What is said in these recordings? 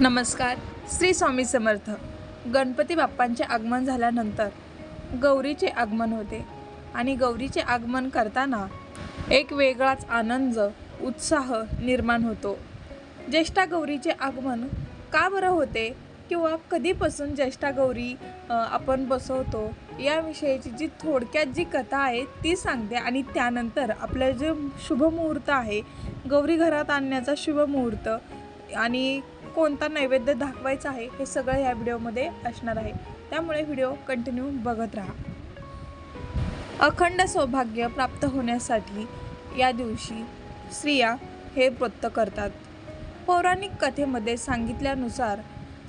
नमस्कार श्री स्वामी समर्थ. गणपती बाप्पांचे आगमन झाल्यानंतर गौरीचे आगमन होते आणि गौरीचे आगमन करताना एक वेगळाच आनंद उत्साह निर्माण होतो. ज्येष्ठा गौरीचे आगमन का बरं होते किंवा कधीपासून ज्येष्ठा गौरी आपण बसवतो याविषयीची जी थोडक्यात जी कथा आहे ती सांगते आणि त्यानंतर आपलं जे शुभमुहूर्त आहे गौरी घरात आणण्याचा शुभमुहूर्त आणि कोणता नैवेद्य दाखवायचा आहे हे सगळं ह्या व्हिडिओमध्ये असणार आहे. त्यामुळे व्हिडिओ कंटिन्यू बघत राहा. अखंड सौभाग्य प्राप्त होण्यासाठी या दिवशी स्त्रिया हे व्रत करतात. पौराणिक कथेमध्ये सांगितल्यानुसार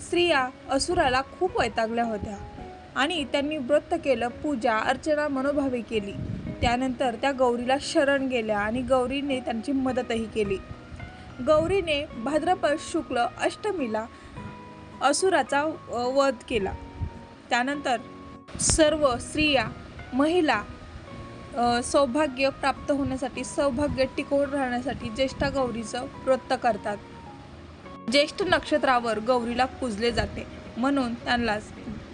स्त्रिया असुराला खूप वैतागल्या होत्या आणि त्यांनी व्रत केलं पूजा अर्चना मनोभावे केली. त्यानंतर त्या गौरीला शरण गेल्या आणि गौरीने त्यांची मदतही केली. गौरीने भाद्रपद शुक्ल अष्टमीला असुराचा वध केला. त्यानंतर सर्व स्त्रिया महिला सौभाग्य प्राप्त होण्यासाठी सौभाग्य टिकवून राहण्यासाठी ज्येष्ठा गौरीचं व्रत करतात. ज्येष्ठ नक्षत्रावर गौरीला पूजले जाते. म्हणून त्यांना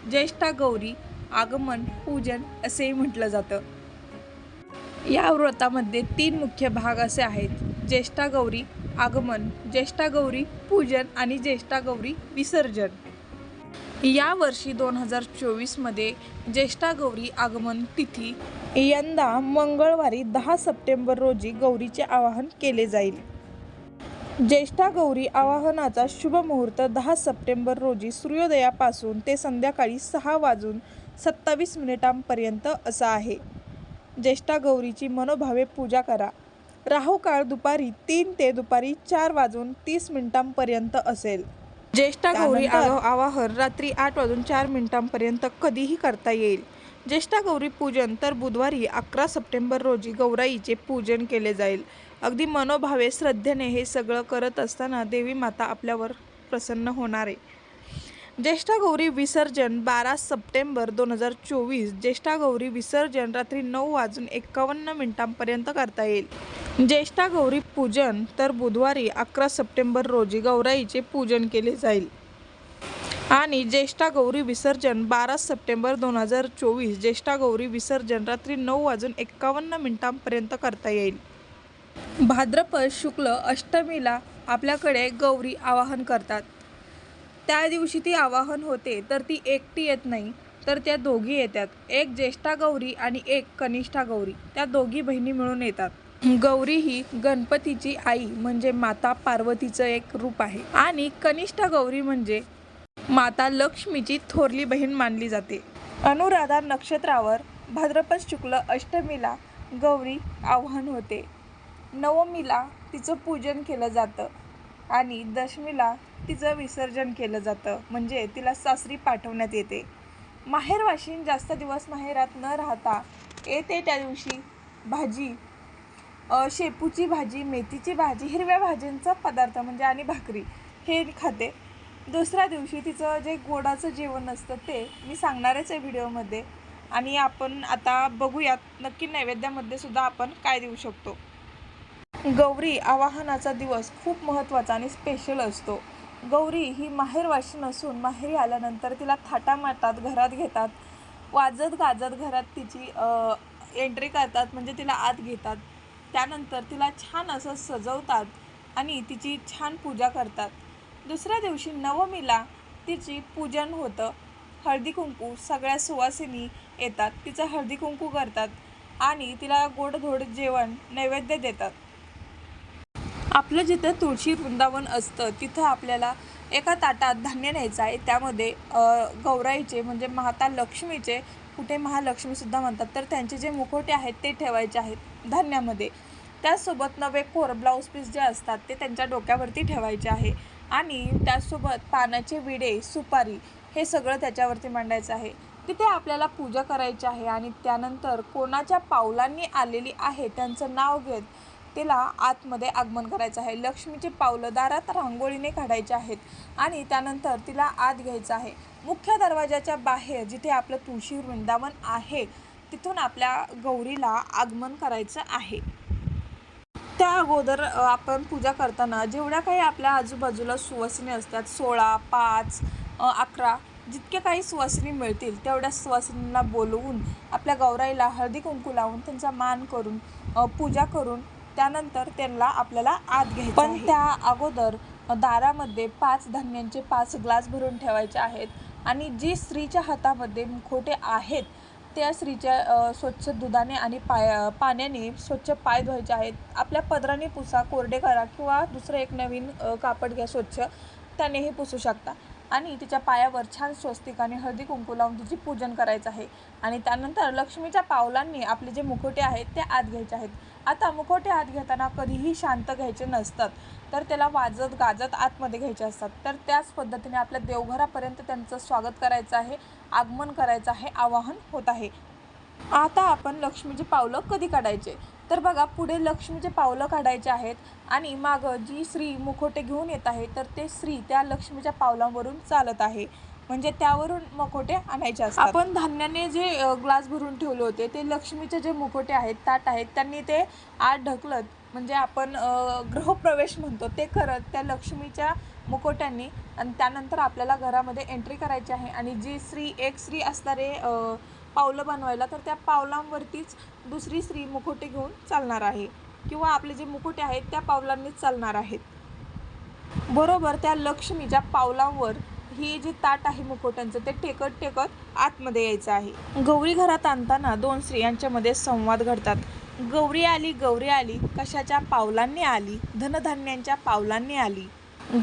ज्येष्ठा गौरी आगमन पूजन असेही म्हटलं जातं. या व्रतामध्ये तीन मुख्य भाग असे आहेत. ज्येष्ठा गौरी आगमन ज्येष्ठा गौरी पूजन आणि ज्येष्ठा गौरी विसर्जन. या वर्षी दोन हजार चोवीसमध्ये ज्येष्ठा गौरी आगमन तिथी यंदा मंगळवारी दहा सप्टेंबर रोजी गौरीचे आवाहन केले जाईल. ज्येष्ठा गौरी आवाहनाचा शुभ मुहूर्त दहा सप्टेंबर रोजी सूर्योदयापासून ते संध्याकाळी सहा वाजून सत्तावीस मिनिटांपर्यंत असा आहे. ज्येष्ठा गौरीची मनोभावे पूजा करा. राहू काळ दुपारी तीन ते दुपारी चार वाजून तीस मिनिटांपर्यंत असेल. ज्येष्ठा गौरी त्यानंतर- आव- आवाहन रात्री आठ वाजून चार मिनिटांपर्यंत कधीही करता येईल. ज्येष्ठा गौरी पूजन तर बुधवारी अकरा सप्टेंबर रोजी गौराईचे पूजन केले जाईल. अगदी मनोभावे श्रद्धेने हे सगळं करत असताना देवी माता आपल्यावर प्रसन्न होणार आहे. ज्येष्ठा गौरी विसर्जन बारा सप्टेंबर दोन हजार चोवीस. ज्येष्ठा गौरी विसर्जन रात्री नऊ वाजून एकावन्न मिनिटांपर्यंत करता येईल. ज्येष्ठा गौरी पूजन तर बुधवारी अकरा सप्टेंबर रोजी गौराईचे पूजन केले जाईल. आणि ज्येष्ठा गौरी विसर्जन बारा सप्टेंबर दोन हजार चोवीस. ज्येष्ठा गौरी विसर्जन रात्री नऊ वाजून एकावन्न मिनिटांपर्यंत करता येईल. भाद्रपद शुक्ल अष्टमीला आपल्याकडे गौरी आवाहन करतात. त्या दिवशी ती आवाहन होते तर ती एकटी येत नाही तर त्या दोघी येतात. एक ज्येष्ठा गौरी आणि एक कनिष्ठा गौरी. त्या दोघी बहिणी मिळून येतात. गौरी ही गणपतीची आई म्हणजे माता पार्वतीचं एक रूप आहे. आणि कनिष्ठा गौरी म्हणजे माता लक्ष्मीची थोरली बहीण मानली जाते. अनुराधा नक्षत्रावर भाद्रपद शुक्ल अष्टमीला गौरी आव्हान होते. नवमीला तिचं पूजन केलं जातं. आणि दशमीला तिचं विसर्जन केलं जातं. म्हणजे तिला सासरी पाठवण्यात येते. माहेरवाशीन जास्त दिवस माहेरात न राहता येते त्या दिवशी भाजी शेपूची भाजी मेथीची भाजी हिरव्या भाज्यांचा पदार्थ म्हणजे आणि भाकरी हे खाते. दुसऱ्या दिवशी तिचं जे गोडाचं जेवण असतं ते मी सांगणारच आहे व्हिडिओमध्ये. आणि आपण आता बघूयात. नक्की नैवेद्यामध्ये सुद्धा आपण काय देऊ शकतो. गौरी आवाहनाचा दिवस खूप महत्त्वाचा आणि स्पेशल असतो. गौरी ही माहेरवाशी नसून माहेरी आल्यानंतर तिला थाटामाटात घरात घेतात. वाजत गाजत घरात तिची एंट्री करतात म्हणजे तिला आत घेतात. त्यानंतर तिला छान असं सजवतात आणि तिची छान पूजा करतात. दुसऱ्या दिवशी नवमीला तिची पूजन होतं. हळदी कुंकू सगळ्या सुवासिनी येतात तिचं हळदी कुंकू करतात आणि तिला गोडधोड जेवण नैवेद्य देतात. आपलं जिथं तुळशी वृंदावन असतं तिथं आपल्याला एका ताटात धान्य न्यायचं आहे. त्यामध्ये गौराईचे म्हणजे माता लक्ष्मीचे कुठे महालक्ष्मीसुद्धा म्हणतात. तर त्यांचे जे मुखोटे आहेत ते ठेवायचे आहेत धान्यामध्ये. त्याचसोबत नवे कोर ब्लाऊज पीस जे असतात ते त्यांच्या डोक्यावरती ठेवायचे आहे. आणि त्याचसोबत पानाचे विडे सुपारी हे सगळं त्याच्यावरती मांडायचं आहे. तिथे आपल्याला पूजा करायची आहे आणि त्यानंतर कोणाच्या पावलांनी आलेली आहे त्यांचं नाव घेत तिला आतमध्ये आगमन करायचं आहे. लक्ष्मीची पावलं दारात रांगोळीने काढायचे आहेत आणि त्यानंतर तिला आत घ्यायचं आहे. मुख्य दरवाजाच्या बाहेर जिथे आपलं तुळशी वृंदावन आहे तिथून आपल्या गौरीला आगमन करायचं आहे. त्या अगोदर आपण पूजा करताना जेवढ्या काही आपल्या आजूबाजूला सुवासिनी असतात सोळा पाच अकरा जितक्या काही सुवासिनी मिळतील तेवढ्या सुवासिनींना बोलवून आपल्या गौराईला हळदी कुंकू लावून त्यांचा मान करून पूजा करून त्यानंतर त्यांना आपल्याला आत घ्यायचं पण त्या अगोदर दारामध्ये पाच धान्यांचे पाच ग्लास भरून ठेवायचे आहेत. आणि जी स्त्रीच्या हातामध्ये मुखोटे आहेत त्या स्त्रीच्या स्वच्छ दुधाने आणि पाय पाण्याने स्वच्छ पाय धुवायचे आहेत. आपल्या पदराने पुसा कोरडे करा किंवा दुसरं एक नवीन कापड घ्या स्वच्छ त्यानेही पुसू शकता. आणि तिच्या पायावर छान स्वस्तिक आणि हळदी कुंकू लावून तिची पूजन करायचं आहे. आणि त्यानंतर लक्ष्मीच्या पावलांनी आपले जे मुखोटे आहेत ते आत घ्यायचे आहेत. आता मुखोटे आत घेताना कधीही शांत घ्यायचे नसतात. तर त्याला वाजत गाजत आतमध्ये घ्यायचे असतात. तर त्याच पद्धतीने आपल्या देवघरापर्यंत त्यांचं स्वागत करायचं आहे आगमन करायचं आहे आवाहन होत आहे. आता आपण लक्ष्मीचे पावलं कधी काढायचे? तर बघा पुढे लक्ष्मीचे पावलं काढायचे आहेत आणि मागं जी स्त्री मुखोटे घेऊन येत आहे तर ते स्त्री त्या लक्ष्मीच्या पावलांवरून चालत आहे. म्हणजे त्यावरून मुखोटे आणायचे असतात. आपण धान्याने जे ग्लास भरून ठेवले होते ते लक्ष्मीचे जे मुखोटे आहेत ताट आहेत त्यांनी ते आत ढकलत म्हणजे आपण गृहप्रवेश म्हणतो ते करत त्या लक्ष्मीच्या मुकोट्यांनी आणि त्यानंतर आपल्याला घरामध्ये एंट्री करायची आहे. आणि जी स्त्री एक स्त्री असणारे पावलं बनवायला तर त्या पावलांवरतीच दुसरी स्त्री मुखोटे घेऊन चालणार आहे. किंवा आपले जे मुखोटे आहेत त्या पावलांनीच चालणार आहेत. बरोबर त्या लक्ष्मीच्या पावलांवर ही जी ताट आहे मुखोट्यांचं ते टेकत टेकत आतमध्ये यायचं आहे. गौरी घरात आणताना दोन स्त्रियांच्यामध्ये संवाद घडतात. गौरी आली गौरी आली कशाच्या पावलांनी आली? धनधान्यांच्या पावलांनी आली.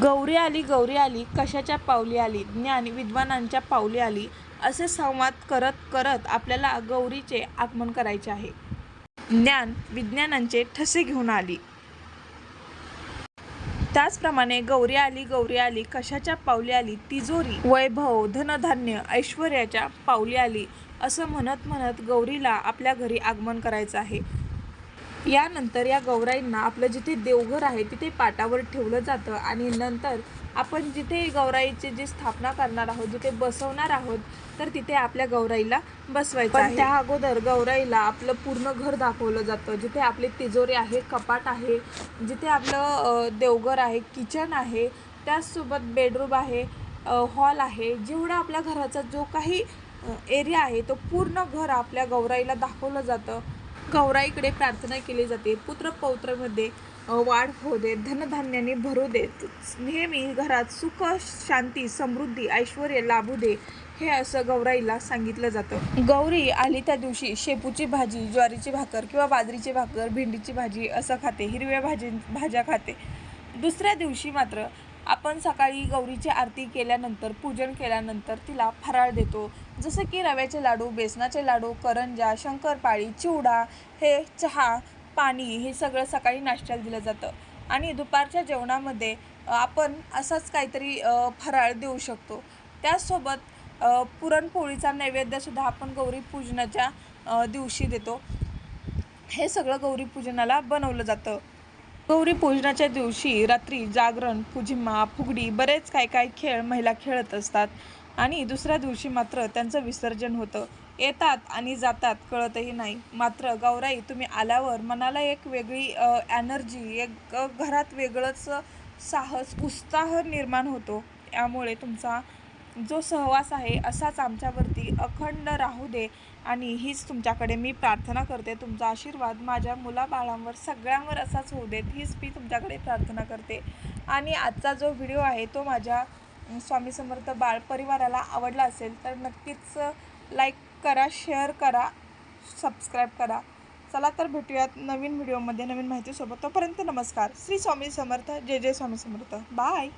गौरी आली गौरी आली कशाच्या पावली आली? ज्ञान विद्वानांच्या पावली आली. असे संवाद करत करत आपल्याला गौरीचे आगमन करायचे आहे. ज्ञान विज्ञानांचे ठसे घेऊन आली. त्याचप्रमाणे गौरी आली गौरी आली कशाच्या पावली आली? तिजोरी वैभव धनधान्य ऐश्वर्याच्या पावली आली. असं म्हणत म्हणत गौरीला आपल्या घरी आगमन करायचं आहे. यानंतर या गौराईंना आपलं जिथे देवघर आहे तिथे पाटावर ठेवलं जातं आणि नंतर आपण जिथे गौराईची जी स्थापना करणार आहोत जिथे बसवणार आहोत तर तिथे आपल्या गौराईला बसवायचं आहे त्या अगोदर गौराईला आपलं पूर्ण घर दाखवलं जातं. जिथे आपले तिजोरी आहे कपाट आहे जिथे आपलं देवघर आहे किचन आहे त्याचसोबत बेडरूम आहे हॉल आहे जेवढा आपल्या घराचा जो काही एरिया आहे तो पूर्ण घर आपल्या गौराईला दाखवलं जातं. गौराईकडे प्रार्थना केली जाते. पुत्र पौत्रमध्ये वाढ होऊ दे धनधान्याने भरू देत नेहमी घरात सुख शांती समृद्धी ऐश्वर लाभू दे हे असं गौराईला सांगितलं जातं. गौरी आली त्या दिवशी शेपूची भाजी ज्वारीची भाकर किंवा बाजरीची भाकर भेंडीची भाजी असं खाते हिरव्या भाजी भाज्या खाते. दुसऱ्या दिवशी मात्र आपण सकाळी गौरीची आरती केल्यानंतर पूजन केल्यानंतर तिला फराळ देतो. जसं की रव्याचे लाडू बेसनाचे लाडू करंजा शंकरपाळी चिवडा हे चहा पाणी हे सगळं सकाळी नाश्त्याला दिलं जातं. आणि दुपारच्या जेवणामध्ये आपण असाच काहीतरी फराळ देऊ शकतो. त्याचसोबत पुरणपोळीचा नैवेद्यसुद्धा आपण गौरी पूजनाच्या दिवशी देतो. हे सगळं गौरीपूजनाला बनवलं जातं. गौरीपूजनाच्या दिवशी रात्री जागरण पुजिमा फुगडी बरेच काय काय खेळ महिला खेळत असतात. आणि दुसऱ्या दिवशी मात्र त्यांचं विसर्जन होतं. येतात आणि जातात कळतही नाही. मात्र गौराई तुम्ही आल्यावर मनाला एक वेगळी एनर्जी एक घरात वेगळंच साहस उत्साह निर्माण होतो. यामुळे तुमचा जो सहवास आहे असाच आमच्यावरती अखंड राहू दे आणि हीच तुमच्याकडे मी प्रार्थना करते. तुमचा आशीर्वाद माझ्या मुलाबाळांवर सगळ्यांवर असाच होऊ देत हीच मी तुमच्याकडे प्रार्थना करते. आणि आजचा जो व्हिडिओ आहे तो माझ्या स्वामी समर्थ बाळ परिवाराला आवडला असेल तर नक्कीच लाईक करा शेअर करा सबस्क्राईब करा. चला तर भेटूयात नवीन व्हिडिओमध्ये नवीन माहितीसोबत. तोपर्यंत नमस्कार. श्री स्वामी समर्थ. जय जय स्वामी समर्थ. बाय